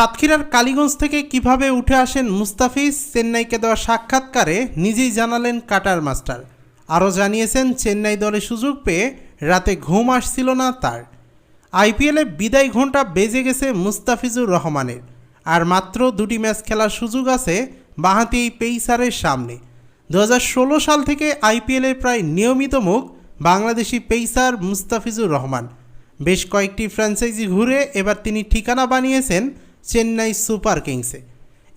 সাতক্ষীরার কালীগঞ্জ থেকে কীভাবে উঠে আসেন মুস্তাফিজ, চেন্নাইকে দেওয়া সাক্ষাৎকারে নিজেই জানালেন কাটার মাস্টার। আরও জানিয়েছেন, চেন্নাই দলে সুযোগ পেয়ে রাতে ঘুম আসছিল না তার। আইপিএলে বিদায় ঘণ্টা বেজে গেছে মুস্তাফিজুর রহমানের। আর মাত্র দুটি ম্যাচ খেলার সুযোগ আছে বাঁহাতি এই পেইসারের সামনে। দু হাজার ষোলো সাল থেকে আইপিএলের প্রায় নিয়মিত মুখ বাংলাদেশি পেইসার মুস্তাফিজুর রহমান। বেশ কয়েকটি ফ্র্যাঞ্চাইজি ঘুরে এবার তিনি ঠিকানা বানিয়েছেন চেন্নাই সুপার কিংসে।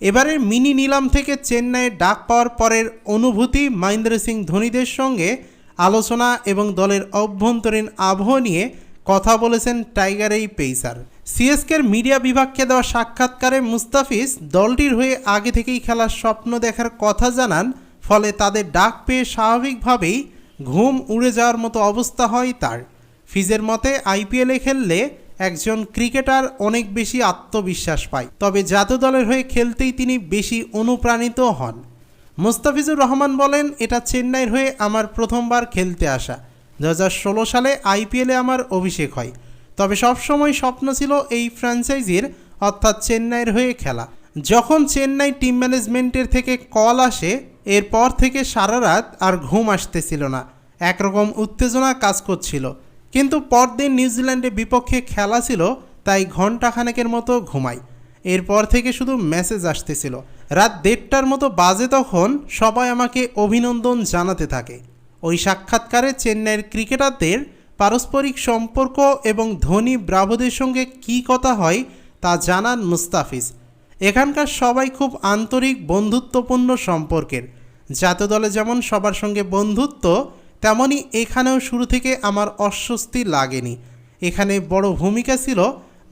এবারের মিনি নিলাম থেকে চেন্নাইয়ে ডাক পাওয়ার পরের অনুভূতি মহেন্দ্র সিং ধোনিদের সঙ্গে আলোচনা এবং দলের অভ্যন্তরীণ আবহ নিয়ে কথা বলেছেন টাইগার এই পেইসার সিএসকের মিডিয়া বিভাগকে দেওয়া সাক্ষাৎকারে মুস্তাফিজ দলটির হয়ে আগে থেকেই খেলার স্বপ্ন দেখার কথা জানান, ফলে তাদের ডাক পেয়ে স্বাভাবিকভাবেই ঘুম উড়ে যাওয়ার মতো অবস্থা হয় তার। ফিজের মতে আইপিএলে খেললে একজন ক্রিকেটার অনেক বেশি আত্মবিশ্বাস পায়, তবে জাতীয় দলের হয়ে খেলতেই তিনি বেশি অনুপ্রাণিত হন। মুস্তাফিজুর রহমান বলেন, এটা চেন্নাইয়ের হয়ে আমার প্রথমবার খেলতে আসা। দু হাজার ষোলো সালে আইপিএলে আমার অভিষেক হয়। তবে সবসময় স্বপ্ন ছিল এই ফ্র্যাঞ্চাইজির, অর্থাৎ চেন্নাইয়ের হয়ে খেলা। যখন চেন্নাই টিম ম্যানেজমেন্টের থেকে কল আসে, এরপর থেকে সারা রাত আর ঘুম আসতেছিল না। একরকম উত্তেজনা কাজ করছিল। কিন্তু পরদিন নিউজিল্যান্ডে বিপক্ষে খেলা ছিল, তাই ঘন্টাখানেকের মতো ঘুমাই এরপর থেকে শুধু মেসেজ আসতেছিল। রাত দেড়টার মতো বাজে তখন সবাই আমাকে অভিনন্দন জানাতে থাকে। ওই সাক্ষাৎকারে চেন্নাইয়ের ক্রিকেটারদের পারস্পরিক সম্পর্ক এবং ধোনি ব্রাভোদের সঙ্গে কী কথা হয় তা জানান মুস্তাফিজ। এখানকার সবাই খুব আন্তরিক বন্ধুত্বপূর্ণ সম্পর্কের। জাতীয় দলে যেমন সবার সঙ্গে বন্ধুত্ব তেমনই এখানেও শুরু থেকে আমার অস্বস্তি লাগেনি। এখানে বড় ভূমিকা ছিল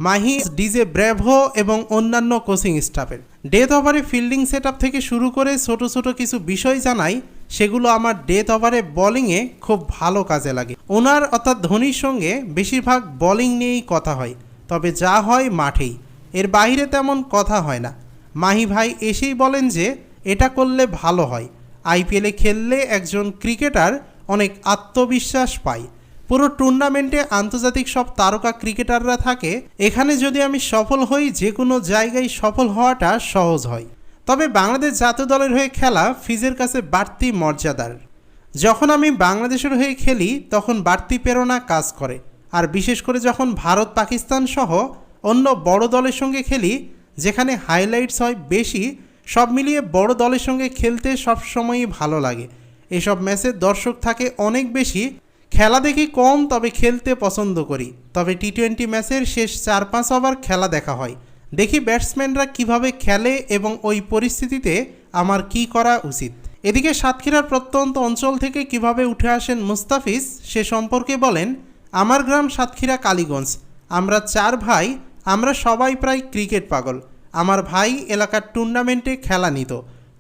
মাহি ডিজে ব্র্যাভো এবং অন্যান্য কোচিং স্টাফের। ডেথ ওভারে ফিল্ডিং সেট থেকে শুরু করে ছোট ছোট কিছু বিষয় জানাই, সেগুলো আমার ডেথ ওভারে বোলিংয়ে খুব ভালো কাজে লাগে। ওনার অর্থাৎ ধোনির সঙ্গে বেশিরভাগ বোলিং নিয়েই কথা হয়, তবে যা হয় মাঠেই। এর বাইরে তেমন কথা হয় না। মাহি ভাই এসেই বলেন যে, এটা করলে ভালো হয়। আইপিএলে খেললে একজন ক্রিকেটার অনেক আত্মবিশ্বাস পাই। পুরো টুর্নামেন্টে আন্তর্জাতিক সব তারকা ক্রিকেটাররা থাকে, এখানে যদি আমি সফল হই যে কোনো জায়গায় সফল হওয়াটা সহজ হয়। তবে বাংলাদেশ জাতীয় দলের হয়ে খেলা ফিজের কাছে বাড়তি মর্যাদার। যখন আমি বাংলাদেশের হয়ে খেলি, তখন বাড়তি প্রেরণা কাজ করে। আর বিশেষ করে যখন ভারত, পাকিস্তান সহ অন্য বড় দলের সঙ্গে খেলি, যেখানে হাইলাইটস হয় বেশি, সব মিলিয়ে বড় দলের সঙ্গে খেলতে সবসময়ই ভালো লাগে। এসব ম্যাচে দর্শক থাকে অনেক বেশি। খেলা দেখি কম, তবে খেলতে পছন্দ করি। তবে টি টোয়েন্টি ম্যাচের শেষ চার পাঁচ ওভার খেলা দেখা হয়। দেখি ব্যাটসম্যানরা কীভাবে খেলে এবং ওই পরিস্থিতিতে আমার কি করা উচিত। এদিকে সাতক্ষীরার প্রত্যন্ত অঞ্চল থেকে কীভাবে উঠে আসেন মুস্তাফিজ, সে সম্পর্কে বলেন, আমার গ্রাম সাতক্ষীরা কালীগঞ্জ। আমরা চার ভাই, আমরা সবাই প্রায় ক্রিকেট পাগল। আমার ভাই এলাকার টুর্নামেন্টে খেলা নিত।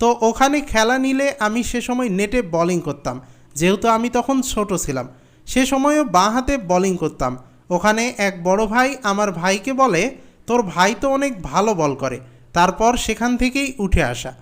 তো ওখানে খেলা নিলে আমি সে সময় নেটে বলিং করতাম। যেহেতু আমি তখন ছোট ছিলাম, সে সময়ও বাঁ হাতে বলিং করতাম। ওখানে এক বড় ভাই আমার ভাইকে বলে, তোর ভাই তো অনেক ভালো বল করে। তারপর সেখান থেকেই উঠে আসা।